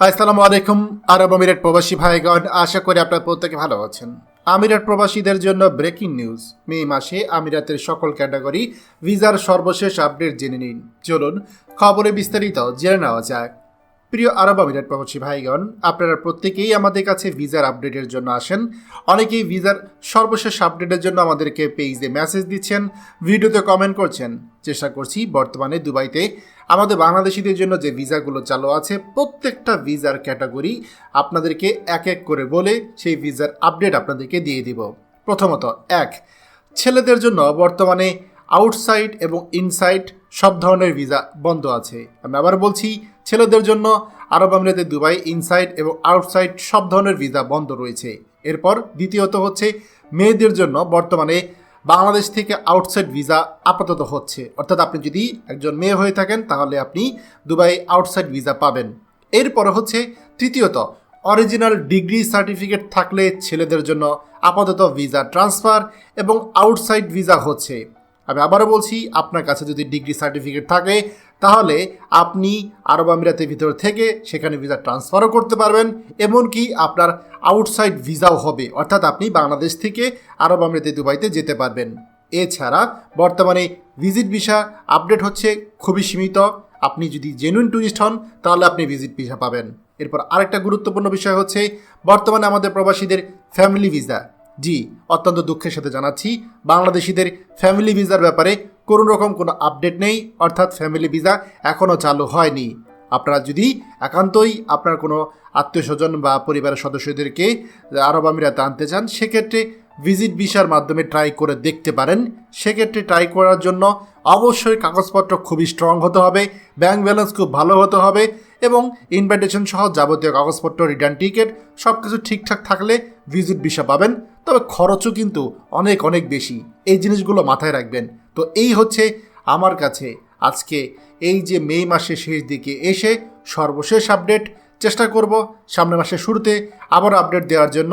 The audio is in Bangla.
আসসালামু আলাইকুম, আরব আমিরাত প্রবাসী ভাইগণ, আশা করি আপনার প্রত্যেকে ভালো আছেন। আমিরাত প্রবাসীদের জন্য ব্রেকিং নিউজ মে মাসে আমিরাতের সকল ক্যাটাগরি ভিসার সর্বশেষ আপডেট জেনে নিন। চলুন খবরে বিস্তারিত জেনে নেওয়া যাক। প্রিয় আরব আমিরাত প্রবাসী ভাইগণ, আপনারা প্রত্যেকেই আমাদের কাছে ভিসার আপডেটের জন্য আসেন। অনেকেই ভিসার সর্বশেষ আপডেটের জন্য আমাদেরকে পেজে মেসেজ দিচ্ছেন, ভিডিওতে কমেন্ট করছেন। চেষ্টা করছি বর্তমানে দুবাইতে আমাদের বাংলাদেশিদের জন্য যে ভিসাগুলো চালু আছে, প্রত্যেকটা ভিসার ক্যাটাগরি আপনাদেরকে এক এক করে বলে সেই ভিসার আপডেট আপনাদেরকে দিয়ে দিব। প্রথমত, এক, ছেলেদের জন্য বর্তমানে আউটসাইড এবং ইনসাইড সব ধরনের ভিসা বন্ধ আছে। আমি আবার বলছি, ছেলেদের জন্য আরব আমিরাতে দুবাই ইনসাইড এবং আউটসাইড সব ধরনের ভিসা বন্ধ রয়েছে। এরপর দ্বিতীয়ত হচ্ছে, মেয়েদের জন্য বর্তমানে বাংলাদেশ থেকে আউটসাইড ভিসা আপাতত হচ্ছে। অর্থাৎ আপনি যদি একজন মেয়ে হয়ে থাকেন, তাহলে আপনি দুবাই আউটসাইড ভিসা পাবেন। এরপরে হচ্ছে, তৃতীয়ত অরিজিনাল ডিগ্রি সার্টিফিকেট থাকলে ছেলেদের জন্য আপাতত ভিসা ট্রান্সফার এবং আউটসাইড ভিসা হচ্ছে। আমি আবারও বলছি, আপনার কাছে যদি ডিগ্রি সার্টিফিকেট থাকে, তাহলে আপনি আরব আমিরাতের ভিতর থেকে সেখানে ভিসা ট্রান্সফারও করতে পারবেন। এমনকি আপনার আউটসাইড ভিসাও হবে। অর্থাৎ আপনি বাংলাদেশ থেকে আরব আমিরাতে দুবাইতে যেতে পারবেন। এছাড়া বর্তমানে ভিজিট ভিসা আপডেট হচ্ছে খুবই সীমিত। আপনি যদি জেনুইন ট্যুরিস্ট হন, তাহলে আপনি ভিজিট ভিসা পাবেন। এরপর আরেকটা গুরুত্বপূর্ণ বিষয় হচ্ছে, বর্তমানে আমাদের প্রবাসীদের ফ্যামিলি ভিসা জি, অত্যন্ত দুঃখের সাথে জানাচ্ছি, বাংলাদেশিদের ফ্যামিলি ভিসার ব্যাপারে কোনো রকম কোনো আপডেট নেই, অর্থাৎ ফ্যামিলি ভিসা এখনও চালু হয়নি। আপনারা যদি একান্তই আপনার কোনো আত্মীয় স্বজন বা পরিবারের সদস্যদেরকে আরব আমিরাতে আনতে চান, সেক্ষেত্রে ভিজিট ভিসার মাধ্যমে ট্রাই করে দেখতে পারেন। সেক্ষেত্রে ট্রাই করার জন্য অবশ্যই কাগজপত্র খুবই স্ট্রং হতে হবে ব্যাংক ব্যালেন্স খুব ভালো হতে হবে এবং ইনভাইটেশন সহ যাবতীয় কাগজপত্র রিটার্ন টিকিট সব কিছু ঠিকঠাক থাকলে ভিজিট ভিসা পাবেন। তবে খরচও কিন্তু অনেক অনেক বেশি। এই জিনিসগুলো মাথায় রাখবেন। তো এই হচ্ছে আমার কাছে আজকে এই যে মে মাসের শেষ দিকে এসে সর্বশেষ আপডেট চেষ্টা করব সামনের মাসের শুরুতে আবার আপডেট দেওয়ার জন্য।